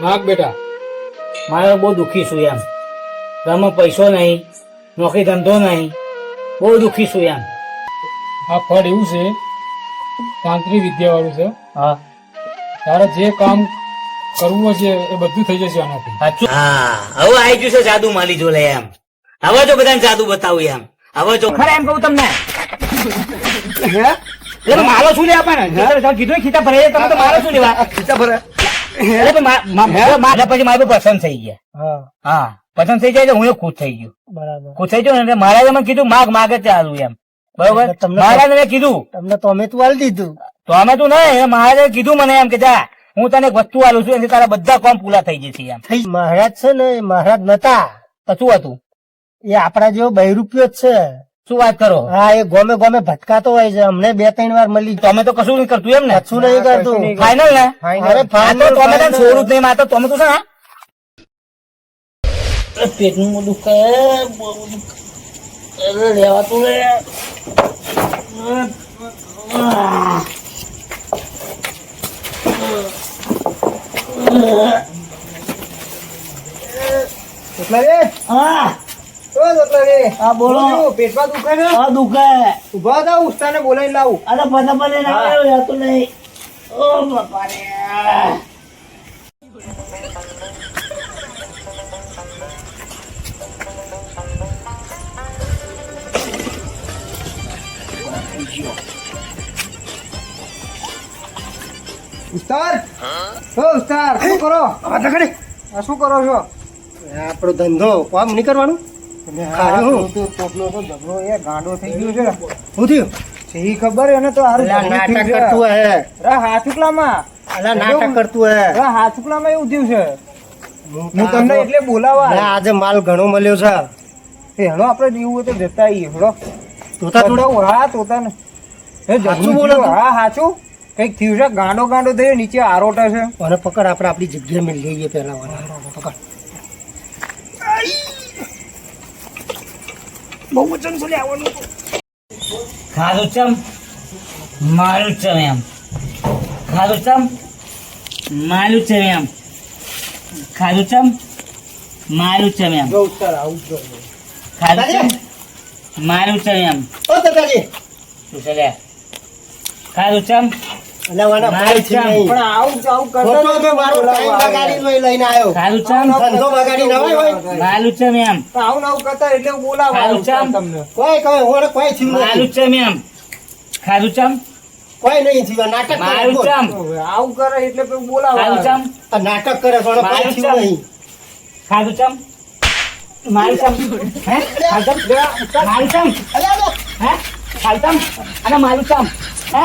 માગ બેટા મારે બહુ દુઃખી છું એમ ઘરમાં પૈસો નહીં નોકરી ધંધો નહીં બહુ દુઃખી છું એમ આ ફળ એવું છે તાંત્રિક વિદ્યા વાળું છે. હા. તારે જે કામ કરવું હશે એ બધું થઈ જશે આનાથી. સાચું? હા હવે આવી ગયું છે જાદુ માલી જોડે એમ. હવે જો બધાને જાદુ બતાવું એમ. હવે જો ખરા એમ કહું તમને? મારો શું લેવા પણ? કીધું ખીતા ભરાઈ જાય, તમે તો મારો શું લેવા? ખીતા મા- મારા પછી મારું પસંદ થઈ ગયા. હા. પસંદ થઈ જાય તો હું ખુશ થઈ ગયો. બરાબર. ખુશ થઈ ગયો ને મહારાજે મને કીધું માગ માગે ચાલુ એમ. બરોબર? મહારાજે મેં કીધું. તમને તો અમે તું હાલ દીધું. તો અમે તું નહીં મહારાજે કીધું મને એમ કે જા હું તને એક વસ્તુ આલું છું એથી તારા બધા કોમ પૂરા થઈ જશે એમ. મહારાજ છે ને મહારાજ નતા. તો શું હતું? એ આપણા જેવો બહેરૂપિયો જ છે. શું વાત કરો? હા એ ગોમે ગોમે ભટકાતો હોય છે. અમને બે ત્રણ વાર મળી તો અમે તો કશું નહીં કરતું એમ ને? કશું નહીં કરતું. ફાઈનલ ને? અરે ફાઈનલ તો અમે તને છોડું જ નહીં માતા. તમે તો શું પેટનું બધું દુખે બહુ દુખે. અરે લેવાતું રે? હા. હા બોલો. પેટમાં દુખે છે હા દુખે ઊભા ઉસ્તાને બોલાવી લાવું. અરે પતા પતે ના આવ્યો રહેતું નહીં. ઓ બાપા રે ઉસ્તાર? હો ઉસ્તાર શું કરો? આ શું કરો છો? આપણો ધંધો કામ નહીં કરવાનું? ગાંડો થઈ ગયો છે. શું થયું? સહી ખબર એને તો નાટક કરતું હે. હાથુકલામાં. નાટક કરતું હે. હાથુકલામાં એવું થયું છે. હું તમને એટલે બોલાવા. આજે માલ ઘણો મળ્યો છે. એનો આપણે જીવું હોય તો જતા આવીએ તોતા હા તોતા ને સાચું બોલો હા સાચું કંઈક થયું છે? ગાંડો ગાંડો થયો નીચે આરોટા છે. અને પકડ આપણે આપણી જગ્યા મળી લઈએ પેલા પકડ બહુ વચન છે આવવાનું ખાધું ચમ મારું ચમ એમ. ખાધું ચમ મારું ચમ એમ. ખાધું ચમ મારું ચમ એમ. ખાધું ચમ મારું ચમ એમ. શું ખાધું ચમ ખાધું ચમ કોઈ નહીં નાટક કરે આવું કરે એટલે પછી બોલાવા નાટક કરે પણ કોઈ મારું નહીં. ખાધું ચમ મારું ચમ હે? ખાધું મારું ચમ હે? ખાધું અને મારું ચમ હે?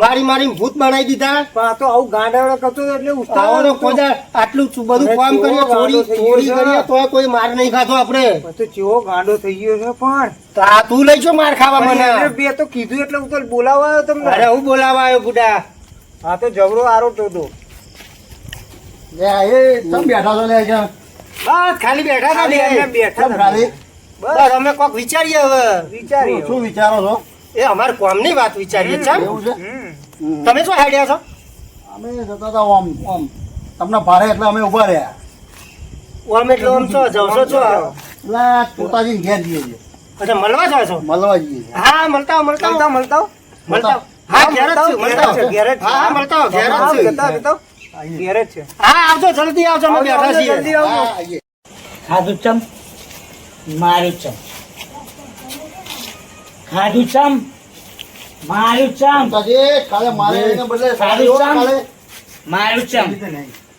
મારી મારી ભૂત બનાવી દીધા. પણ આ તો આવું ગાંડાળો કરતો એટલે ઉસ્તાદ કોજા આટલું બધું કામ કરીએ ચોરી ચોરી કરીએ તો કોઈ માર નહીં ખાતો આપણે. તો ચેવો ગાંડો થઈ ગયો છે પણ. તો આ તું લઈ જો માર ખાવા મને. બે તો કીધું એટલે હું તો બોલાવા આવ્યો તમને. અરે હું બોલાવા આવ્યો બુડા. આ તો જબરો આરોટો હતો બસ ખાલી બેઠા હતા ખાલી બેઠા હતા બેઠા હતા. બસ અમે કોક વિચારીએ હવે. વિચારીએ શું વિચારો છો? એ અમાર કોમની વાત વિચારીએ છે એવું છે? તમે શું આઈડિયા છો? અમે જતા હતા ઓમ ઓમ. તમને ભારે એટલે અમે ઊભા રહ્યા. ઓમ એટલે ઓમ છો જવશો છો એટલે પોતાજી ઘેર જઈએ છીએ. અચ્છા મળવા જાવ છો? મળવા જઈએ હા મળતા મળતા. મળતા મળતા મળતા હા. ઘેર જ છું, મળતા આવો. ઘેર જ છે. હા મળતા ઘેર જ છું. જતા જતા. ઘેર જ છે. હા આવજો જલ્દી આવજો અમે બેઠા છીએ. જલ્દી આવજો. હા, ચમ? મારું ચમ. ખાધું ચમ. મારું ચમ. કાલે મારે એને બદલે સારું, કાલે. મારું ચમ.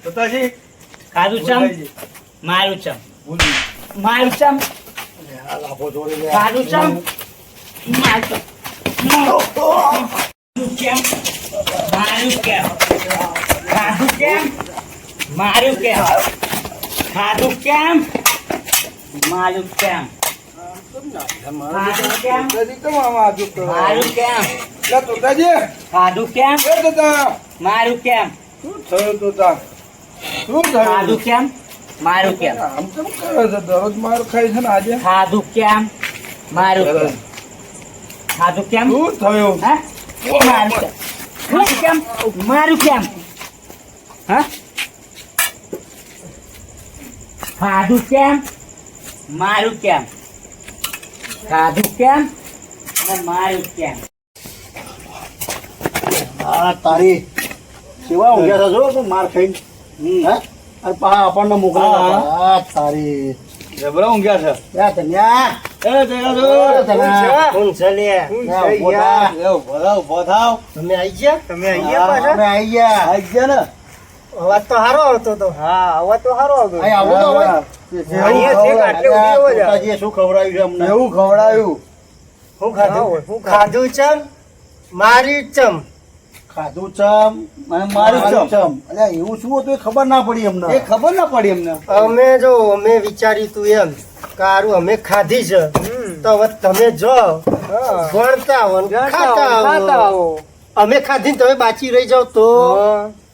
તોતાજી, ખાધું ચમ. મારું ચમ. મારું ચમ. જોડી ચમ. મારું કેમ? મારું કેમ? ખાધું કેમ? મારું કેમ? ખાધું કેમ? મારું કેમ? મારું કેમ? મારું શું થયું તોતા? શું થયું ખાધું કેમ? મારું કેમ? આમ કેમ? કરે છે દરરોજ માર ખાય છે ને આજે કેમ? મારું કેમ? કેમ? શું થયું હે મારું કેમ? મારું કેમ? હા? ખાધું કેમ? મારું કેમ? ખાધું કેમ? અને મારું કેમ? આ તારી સેવા ઊંઘ્યા છો? તું માર ખાઈ હા? અરે પા આપણને મોકલા આ તારી જબરા ઊંઘ્યા છે. યા ધન્યા. એ જગા જો એ ધન્યા. કોણ છે? લે? યા ઊભો થા. એ ઊભો થાવ, ઊભો થાવ. તમે આઈ ગયા? તમે આઈ ગયા અમે આઈ ગયા. આઈ ગયા ને? અવાજ તો સારો આવતો તો. હા અવાજ તો સારો આવતો. આવો તો પોતાજીએ શું ખવડાવ્યું અમને? એવું ખવડાવ્યું હું ખાધું? ખાધું? ચમ? મારી ચમ. ખાધું ચમ અને મારું ચમ. ચમ. એવું શું હતું? એ ખબર ના પડી અમને. એ ખબર ના પડી એમને અમે જો અમે વિચાર્યું તું એમ કારું અમે ખાધી છે. તો હવે તમે જો ભણતા આવો ખાતા આવો અમે ખાધી ને તમે બાચી રહી જાવ તો?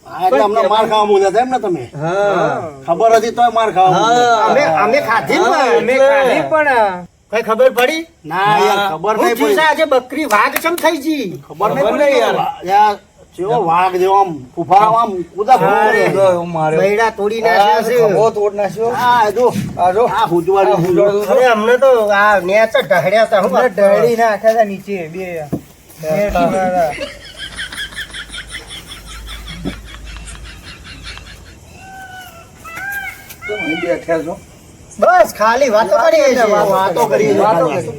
હા, અમને માર ખાવા મૂક્યા એમ ને તમે? ખબર હતી તોય માર ખાવા અમે અમે ખાધી પણ. અમે ખાધી પણ કઈ ખબર પડી? ના યાર ખબર નહીં પડી. આજે બકરી વાઘ ચમ થઈ જી? ખબર નહીં પડી યાર. યાર. જેવો વાઘ જેવો આમ ફુફારા આમ કૂદા ફૂટે. મારે. બૈડા તોડી નાખ્યા છે. ખભો તોડ નાખ્યો. આ જો. આ જો. આ હુજવાડી હુજવાડી. અરે અમને તો આ નેચ ઢહડ્યા હતા હું વાત નાખ્યા હતા નીચે બે. બેઠા છો. બસ ખાલી વાતો કરીએ છીએ. વાતો કરીએ વાતો કરીએ.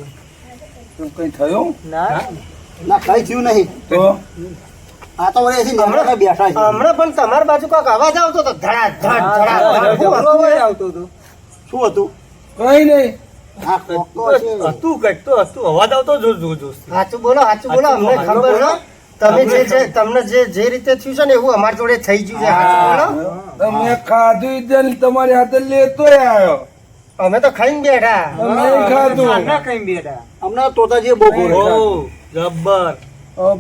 કઈ થયું? ના. કઈ થયું નહીં. તો? આ તો વળી અહીંથી નવરા બેઠા છે. હમણાં પણ તમારી બાજુ કોઈક અવાજ આવતો હતો ધડા ધડ ધડા આવતો હતો. શું હતું? કઈ નહીં. તો હતું કંઈક તો હતું. અવાજ આવતો જો જો જો સાચું બોલો સાચું બોલો અમને ખબર છે તમે જે જે તમને જે જે રીતે થયું છે ને એવું અમારી જોડે થઈ ગયું છે. તમે ખાધું ને તમારી હાથે લેતો આવ્યો. અમે તો ખાઈને બેઠા. ખાધું. કઈ બેઠા. અમને તોતાજી બહુ. જબ્બર.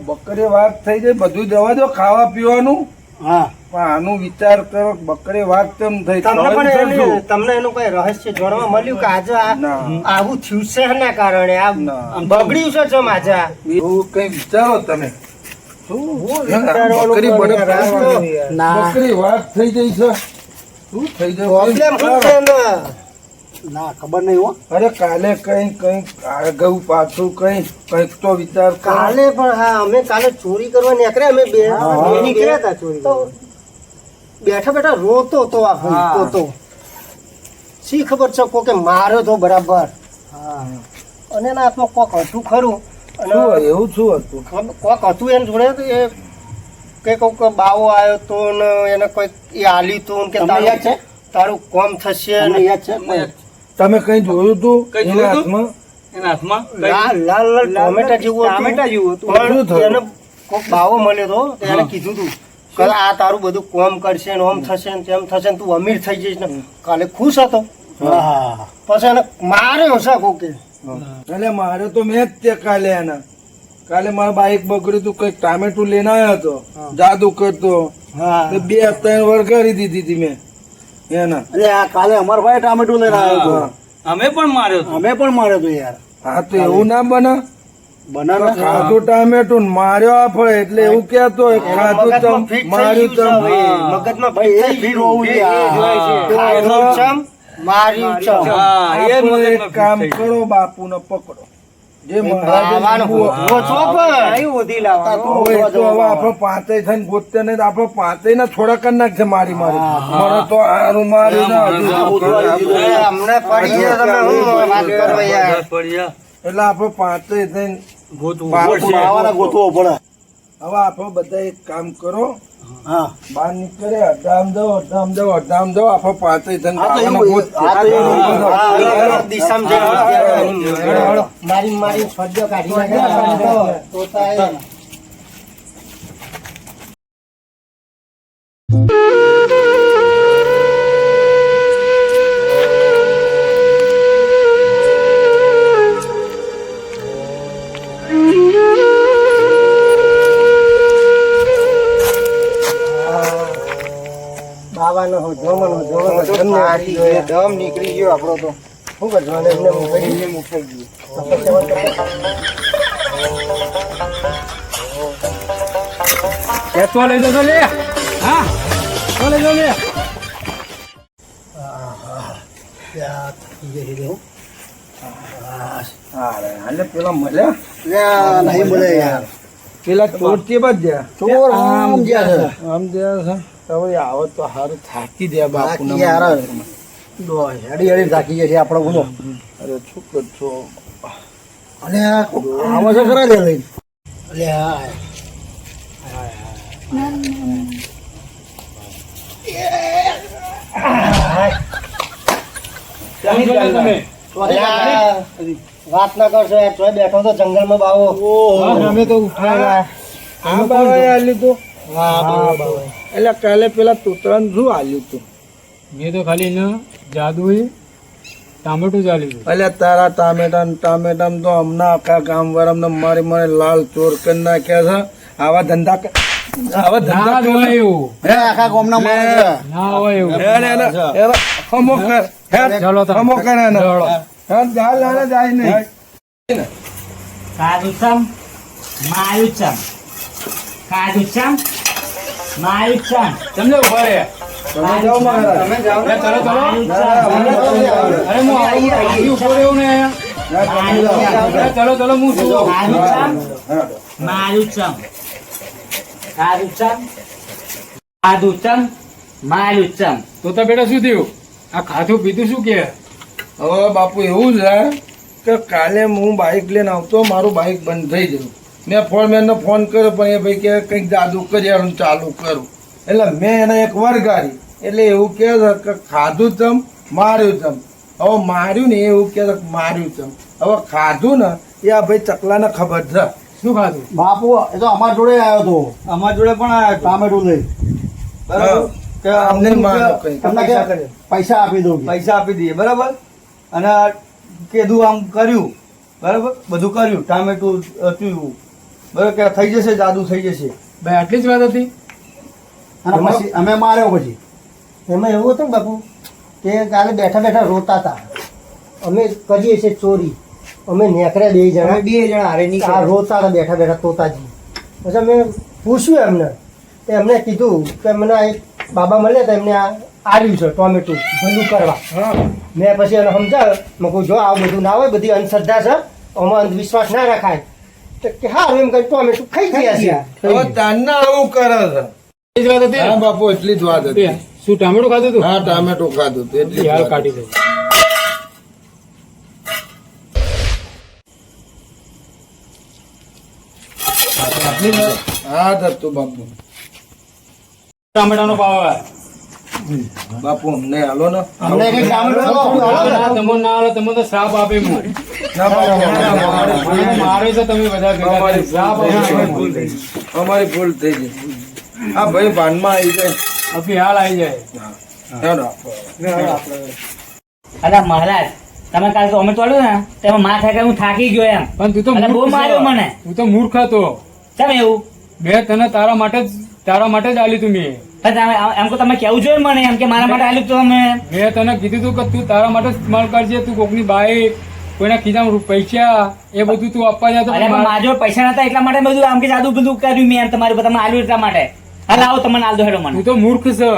બકરી વાત થઈ જાય બધું દવા દો ખાવા પીવાનું. હા. પણ આનું વિચાર કરો બકરે વાત કેમ થઈ? તમને પણ તમને એનું કઈ રહસ્ય જાણવા મળ્યું કે આજે આ આવું થયું છે કારણે? આ. બગડ્યું છે જમ આજે એવું કઈ વિચારો તમે. ને? ના? ખબર નહીં હો. અરે કાલે કઈ કઈ આગળ પાછું કઈ કંઈક તો વિચાર કાલે પણ હા અમે કાલે ચોરી કરવા નીકળ્યા અમે બે નીકળ્યા હતા ચોરી તો બેઠા બેઠા રોતો તો આ ભાઈ તો શી ખબર છે કોકે માર્યો તો બરાબર. અને એના હાથમાં કોક હતું ખરું. શું એવું શું હતું? કોક હતું એમ જોડે એ કે કોક બાવો આવ્યો તો ને એને કોઈક એ આલી તું કે તારું યાદ છે? તારું કોમ થશે ને યાદ છે? તમે કઈ જોયું તું કઈ એના જોયું તું? હાથમાં? એના હાથમાં? લાલ લાલ લાલ જેવું ટામેટા હતું. એને કોક બાવો મળ્યો તો એને કીધું તું કે આ તારું બધું કોમ કરશે ને ઓમ થશે ને તેમ થશે ને તું અમીર થઈ જઈશ ને. કાલે ખુશ હતો. પછી એને માર્યો છે કોકે. એટલે મારે તો મેં જ તે કાલે એને. કાલે મારા બાઈક બગડ્યું તું કંઈક ટામેટું લઈને આવ્યો હતો. જાદુ કરતો. હા. તો બે ત્રણ વળગાડી દીધી હતી મેં. એના. અરે આ કાલે અમાર ભાઈ ટામેટું લઈને આવ્યો હતો. અમે પણ માર્યો અમે પણ માર્યો તો યાર. હા તો એવું ના બને. બનાનો ખાધું ટામેટું માર્યો આ ફળ એટલે એવું કેતો ખાધું થઈ માર્યું હવે. મગજમાં ભાઈ, એ થઈ હોવું જોઈએ. છે. હા. એ મગજમાં કામ કરો પકડો. જે પાંચે થઈને ગોતતે પાંચે ના થોડા કરી નાખશે મારી મારી. મને તો હારું મારી ના હજુ એ અમને પડી ગયા તમે હું વાત કરો યાર? ગયો. પડ્યા. એટલે આપણે પાંચે થઈને ગોતવું પડે. હવે આપણે બધા એક કામ કરો. હા. બહાર નીકળે અડધામ જાઓ અડધામ જાઓ અડધામ જાઓ આપણે પાંચે જઈને મારી મારી ફરજો કાઢી નીકળી ગયો. દમ નીકળી ગયો આપણો તો. શું કરવાનું એમને મુકાઈ મુકાઈ એ તો લઈ જજો લે. હા તો લઈ જજો લે. અરે, પેલા મળ્યા યા, નહીં મળે યાર. પેલા ચોર બાજ ગયા ચોર આમ જ્યાં છે. આમ ત્યાં છે. હવે આવો તો હારું થાકી દે બાપુ બાકી યાર દો, હેડી હેડી થાકી જાય છે આપણો ગુનો અરે શું કરશો અને આવો છે ખરા લે લઈને? અલે હા તમે જો તમે. અલ્યા, વાત ના કરશો યાર બેઠો તો જંગલમાં બાવો. અમે તો ઉઠાયા આ બાબાએ એટલે કાલે પેલા તૂતરાને શું હાલ્યું તું મેં તો ખાલી ને જાદુ ટામેટું ચાલી ગયું એટલે તારા ટામેટા ટામેટા તો હમણાં આખા ગામ વાળા મારી મારે લાલ ચોર કરી નાખ્યા છે. આવા ધંધા ક- ધંધા હોય એવું. હે આખા ગામના માણસ છે. ના હોય એવું. એને એને એને હમો કર. હેડ, ચાલો તમે. હમો કર એને. ચાલો. હેડ, જાય લાને જાય નહીં. કાદુચમ માયુચમ કાદુચમ માયુચમ તમને ઊભા રહે તમે જાઓ મહારાજ એ ચલો ચલો અરે હું આવું ઊભો રહ્યો ને ચલો ચલો હું છું. માયુચમ તો તો બેટા શું થયું? આ ખાધું પીધું શું કે? હવે બાપુ એવું છે કે કાલે હું બાઇક લઈને આવતો મારું બાઇક બંધ થઈ ગયું. મેં ફોન ફોન કર્યો પણ એ ભાઈ કે કંઈક જાદુ કર્યાનું ચાલુ કરું. એટલે મેં એને એક વરગાડી એટલે એવું કહે કે ખાધું તમ માર્યું તમ. હવે માર્યું ને એવું કહે માર્યું તમ. હવે ખાધું ને એ આ ભાઈ ચકલાને ખબર છે. શું ખાધું? બાપુ એ તો અમારા જોડે આવ્યો હતો અમારા જોડે પણ આવ્યો ટામેટું લઈ. બરાબર? કે અમને અમને મારો કંઈક. તમને કે પૈસા આપી દઉં પૈસા આપી દઈએ બરાબર? અને કીધું આમ કર્યું. બરાબર? બધું કર્યું. ટામેટું હતું બરાબર કે થઈ જશે જાદુ થઈ જશે. ભાઈ આટલી જ વાત હતી? અને પછી અમે માર્યો પછી. એમાં એવું હતું ને બાપુ કે કાલે બેઠા બેઠા રોતા હતા અમે કરીએ છીએ ચોરી. અમે નેકરે બે જણા. બે જણા હારે આ રોતા હતા બેઠા બેઠા તોતાજી. પછી અમે પૂછ્યું એમને. તો એમને કીધું કે મને આ એક બાબા મળ્યા હતા એમને આ આવ્યું છે ટોમેટું ભલું કરવા. મેં પછી એને સમજાવ્યો. મેં કહું જો આવું બધું ના હોય બધી અંધશ્રદ્ધા છે આમાં અંધવિશ્વાસ ના રખાય. કે હા એમ કરી ટોમેટું ખાઈ ગયા છે. હવે તારના આવું કરે છે. એ જ વાત હતી. હા બાપુ એટલી જ વાત હતી. શું ટામેટું ખાધું તું? હા ટામેટું ખાધું હતું એટલી હાલ કાઢી દઉં આટલી જ વાત. હા થતું બાપુ. ટામેટાનો ભાવ. બાપુ અમને હાલો ને. તમને ના આવે તમને તો શ્રાપ આપે હું અમારી ભૂલ થઈ ગઈ. આ ભાઈ ભાનમાં આવી જાય. અભી હાલ આવી જાય. હેડો. અરે મહારાજ તમે કાલ તો અમે તોડ્યું ને તેમાં માં થાય હું થાકી ગયો એમ. પણ તું તો અલા, બહુ માર્યો મને. તું તો મૂર્ખ હતો. કેમ એવું? બે તને તારા માટે જ તારા માટે જ આલી તું મેં. તમે એમ કો તમે કેવું જોઈએ મને એમ કે મારા માટે આલ્યું તો તમે. મેં તને કીધું તું કે તું તારા માટે જ ઇસ્તેમાલ કરજે તું કોકની બાઈક કોઈના ખીચામાં પૈસા એ બધું તું આપવા જતો મારો પૈસા નતા એટલા માટે બધું આમ કે જાદુ બધું કર્યું મેં તમારી તમે આલ્યું એટલા માટે. હાલ આવો તમને આલ દો હેડો મને. તું તો મૂર્ખ છે.